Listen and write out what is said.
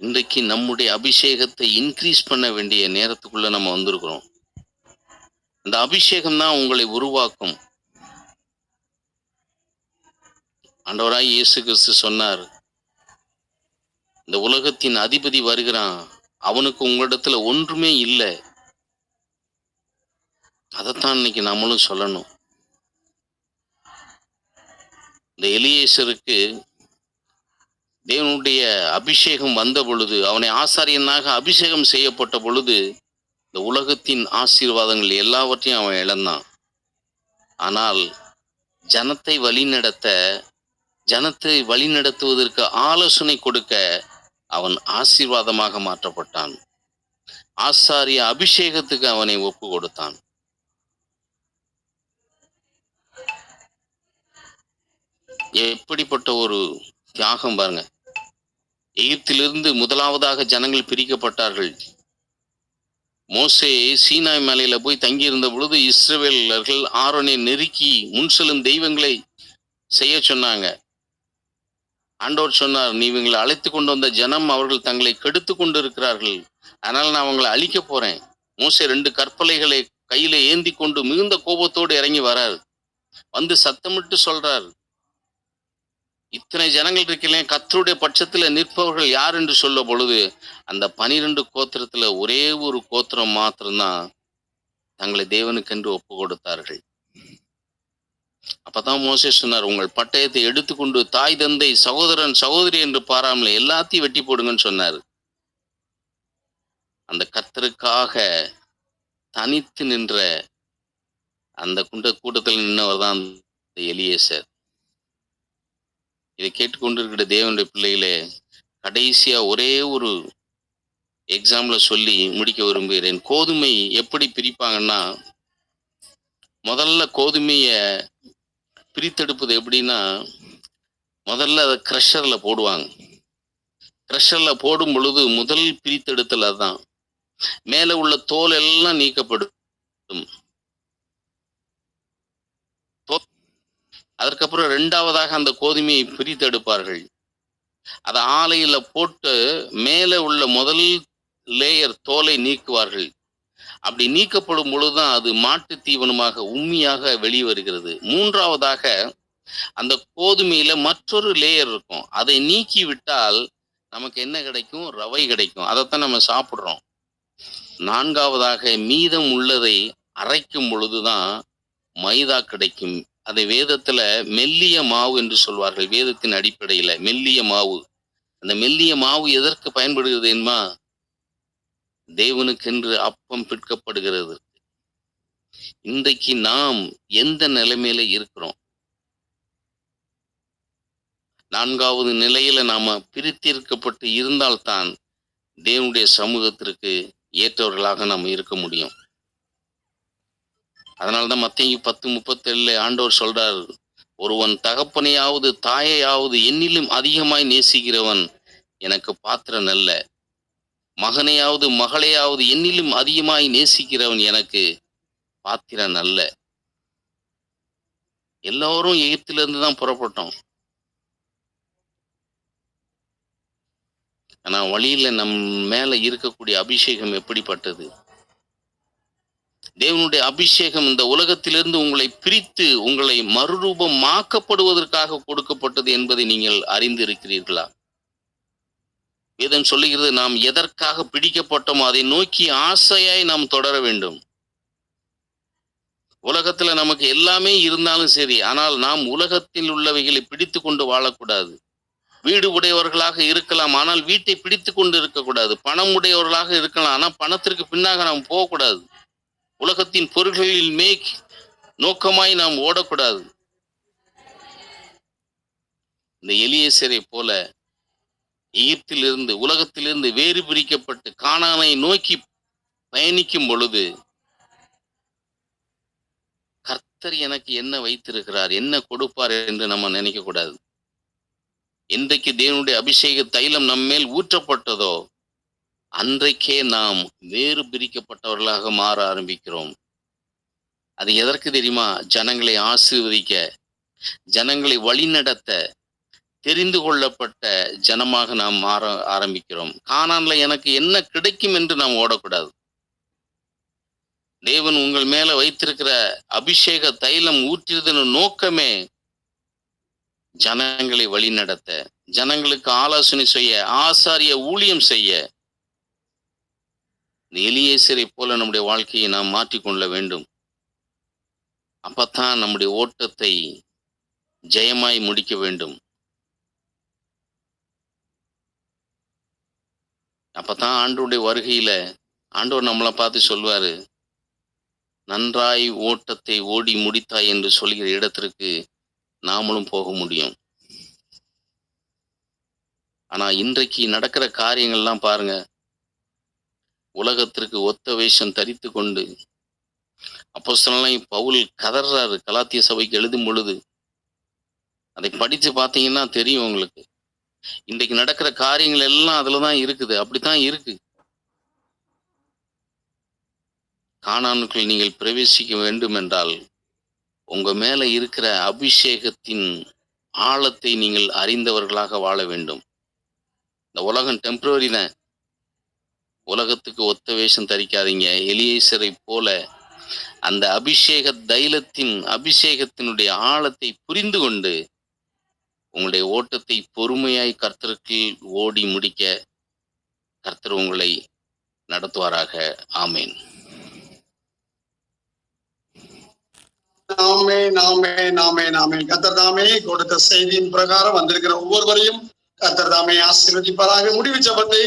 இன்றைக்கு நம்முடைய அபிஷேகத்தை இன்க்ரீஸ் பண்ண வேண்டிய நேரத்துக்குள்ள நம்ம வந்திருக்கிறோம். அந்த அபிஷேகம் தான் உங்களை உருவாக்கும். ஆண்டவராய் இயேசு கிறிஸ்து சொன்னார் இந்த உலகத்தின் அதிபதி வருகிறான் அவனுக்கு உங்களிடத்துல ஒன்றுமே இல்லை. அதைத்தான் இன்னைக்கு நம்மளும் சொல்லணும். இந்த எலியேசருக்கு தேவனுடைய அபிஷேகம் வந்த பொழுது அவனை ஆசாரியனாக அபிஷேகம் செய்யப்பட்ட பொழுது இந்த உலகத்தின் ஆசீர்வாதங்கள் எல்லாவற்றையும் அவன் இழந்தான். ஆனால் ஜனத்தை வழிநடத்த ஜனத்தை வழிநடத்துவதற்கு ஆலோசனை கொடுக்க அவன் ஆசீர்வாதமாக மாற்றப்பட்டான். ஆசாரிய அபிஷேகத்துக்கு அவனை ஒப்பு கொடுத்தான். எப்படிப்பட்ட ஒரு தியாகம் பாருங்க. எகிப்திலிருந்து முதலாவதாக ஜனங்கள் பிரிக்கப்பட்டார்கள். மோசே சீனாய் மலையில போய் தங்கியிருந்த பொழுது இஸ்ரேலர்கள் ஆரோனை நெருக்கி முன் செல்லும் தெய்வங்களை செய்ய சொன்னாங்க. ஆண்டோர் சொன்னார் நீ இவங்களை அழைத்து கொண்டு வந்த ஜனம் அவர்கள் தங்களை கெடுத்து கொண்டு இருக்கிறார்கள் அதனால நான் அவங்களை அழிக்க போறேன். மோசே ரெண்டு கற்பலைகளை கையில ஏந்தி கொண்டு மிகுந்த கோபத்தோடு இறங்கி வரார். வந்து சத்தமிட்டு சொல்றார் இத்தனை ஜனங்கள் இருக்கலே கத்தருடைய பட்சத்துல நிற்பவர்கள் யார் என்று சொல்ல பொழுது அந்த பனிரெண்டு கோத்திரத்துல ஒரே ஒரு கோத்திரம் மாத்திரம்தான் தங்களை தேவனுக்கென்று ஒப்பு கொடுத்தார்கள். அப்பதான் மோசே சொன்னார் உங்கள் பட்டயத்தை எடுத்துக்கொண்டு தாய் தந்தை சகோதரன் சகோதரி என்று பாராமல் எல்லாத்தையும் வெட்டி போடுங்கன்னு சொன்னார். அந்த கத்தருக்காக தனித்து நின்ற அந்த குண்ட கூட்டத்தில் நின்றவர் தான் எலியேசர். இதை கேட்டுக்கொண்டிருக்கிற தேவனுடைய பிள்ளைகளே கடைசியா ஒரே ஒரு எக்ஸாம்பிள சொல்லி முடிக்க விரும்புகிறேன். கோதுமை எப்படி பிரிப்பாங்கன்னா முதல்ல கோதுமைய பிரித்தெடுப்பது எப்படின்னா முதல்ல அதை க்ரஷரில் போடுவாங்க. க்ரஷரில் போடும் பொழுது முதல் பிரித்தெடுத்தல் அதுதான். மேலே உள்ள தோல் எல்லாம் நீக்கப்படும். அதற்கப்புறம் ரெண்டாவதாக அந்த கோதுமையை பிரித்தெடுப்பார்கள் அதை ஆலையில போட்டு மேலே உள்ள முதல் லேயர் தோலை நீக்குவார்கள். அப்படி நீக்கப்படும் பொழுதுதான் அது மாட்டு தீவனமாக உண்மையாக வெளிவருகிறது. மூன்றாவதாக அந்த கோதுமையில மற்றொரு லேயர் இருக்கும். அதை நீக்கி விட்டால் நமக்கு என்ன கிடைக்கும்? ரவை கிடைக்கும். அதைத்தான் நம்ம சாப்பிட்றோம். நான்காவதாக மீதம் உள்ளதை அரைக்கும் பொழுதுதான் மைதா கிடைக்கும். அதை வேதத்துல மெல்லிய மாவு என்று சொல்வார்கள் வேதத்தின் அடிப்படையில மெல்லிய மாவு. அந்த மெல்லிய மாவு எதற்கு பயன்படுகிறது என்பா தேவனுக்கென்று அப்பம் பிற்கப்படுகிறது. இன்றைக்கு நாம் எந்த நிலைமையில இருக்கிறோம்? நான்காவது நிலையில நாம பிரித்திருக்கப்பட்டு இருந்தால்தான் தேவனுடைய சமூகத்திற்கு ஏற்றவர்களாக நாம் இருக்க முடியும். அதனால்தான் மத்திய பத்து முப்பத்தேழுல ஆண்டவர் சொல்றார் ஒருவன் தகப்பனையாவது தாயையாவது என்னிலும் அதிகமாய் நேசிக்கிறவன் எனக்கு பாத்திரன் அல்ல. மகனையாவது மகளையாவது என்னிலும் அதிகமாய் நேசிக்கிறவன் எனக்கு பாத்திரன் அல்ல. எல்லோரும் எகிப்திலிருந்து தான் புறப்பட்டோம். ஆனா வழியில நம் மேல இருக்கக்கூடிய அபிஷேகம் எப்படிப்பட்டது? தேவனுடைய அபிஷேகம் இந்த உலகத்திலிருந்து உங்களை பிரித்து உங்களை மறுரூபமாக்கப்படுவதற்காக கொடுக்கப்பட்டது என்பதை நீங்கள் அறிந்திருக்கிறீர்களா? வேதம் சொல்லுகிறது நாம் எதற்காக பிடிக்கப்பட்டோமோ அதை நோக்கி ஆசையாய் நாம் தொடர வேண்டும். உலகத்துல நமக்கு எல்லாமே இருந்தாலும் சரி ஆனால் நாம் உலகத்தில் உள்ளவைகளை பிடித்து கொண்டு வாழக்கூடாது. வீடு உடையவர்களாக இருக்கலாம் ஆனால் வீட்டை பிடித்து கொண்டு இருக்கக்கூடாது. பணம் உடையவர்களாக இருக்கலாம் ஆனால் பணத்திற்கு பின்னாக நாம் போகக்கூடாது. உலகத்தின் பொருள்களில் மேக் நோக்கமாய் நாம் ஓடக்கூடாது. இந்த எலியேசரை போல எகிப்திலிருந்து உலகத்திலிருந்து வேறு பிரிக்கப்பட்டு காணானை நோக்கி பயணிக்கும் பொழுது கர்த்தர் எனக்கு என்ன வைத்திருக்கிறார் என்ன கொடுப்பார் என்று நம்ம நினைக்க கூடாது என்றைக்கு தேவனுடைய அபிஷேக தைலம் நம்மேல் ஊற்றப்பட்டதோ அன்றைக்கே நாம் வேறு பிரிக்கப்பட்டவர்களாக மாற ஆரம்பிக்கிறோம். அது எதற்கு தெரியுமா? ஜனங்களை ஆசீர்வதிக்க ஜனங்களை வழிநடத்த தெரிந்து கொள்ளப்பட்ட ஜனமாக நாம் மாற ஆரம்பிக்கிறோம். கானான்ல எனக்கு என்ன கிடைக்கும் என்று நாம் ஓடக்கூடாது. தேவன் உங்கள் மேல வைத்திருக்கிற அபிஷேக தைலம் ஊற்றியதன் நோக்கமே ஜனங்களை வழிநடத்த ஜனங்களுக்கு ஆலோசனை செய்ய ஆசாரிய ஊழியம் செய்ய எலியேசரை போல நம்முடைய வாழ்க்கையை நாம் மாற்றிக்கொள்ள வேண்டும்? அப்பத்தான் நம்முடைய ஓட்டத்தை ஜெயமாய் முடிக்க வேண்டும். அப்பதான் ஆண்டோடைய வருகையில ஆண்டவர் நம்மளை பார்த்து சொல்வாரு நன்றாய் ஓட்டத்தை ஓடி முடித்தாய் என்று சொல்கிற இடத்திற்கு நாமளும் போக முடியும். ஆனா இன்றைக்கு நடக்கிற காரியங்கள்லாம் பாருங்க உலகத்திற்கு ஒத்த வேஷம் தரித்து கொண்டு அப்போஸ்தலனாய் பவுல் கதறாரு. கலாத்திய சபைக்கு எழுதும் பொழுது அதை படித்து பார்த்தீங்கன்னா தெரியும் உங்களுக்கு. இன்றைக்கு நடக்கிற காரியங்கள் எல்லாம் அதுலதான் இருக்குது. அப்படித்தான் இருக்கு. காணானுக்குள் நீங்கள் பிரவேசிக்க வேண்டும் என்றால் உங்க மேல இருக்கிற அபிஷேகத்தின் ஆழத்தை நீங்கள் அறிந்தவர்களாக வாழ வேண்டும். இந்த உலகம் டெம்பரரி தான் உலகத்துக்கு ஒத்த வேஷம் தரிக்காதீங்க. எலியேசரை போல அந்த அபிஷேக தைலத்தின் அபிஷேகத்தினுடைய ஆழத்தை புரிந்து கொண்டு உங்களுடைய ஓட்டத்தை பொறுமையாய் கர்த்தருக்கு ஓடி முடிக்க கர்த்தர் உங்களை நடத்துவாராக. ஆமேன். நாமே நாமே நாமே நாமே கத்தர் தாமே கொடுத்த செய்தியின் பிரகாரம் வந்திருக்கிற ஒவ்வொருவரையும் கத்தர் தாமே ஆசீர்வதிப்பாராக. முடிவு ஜபத்தை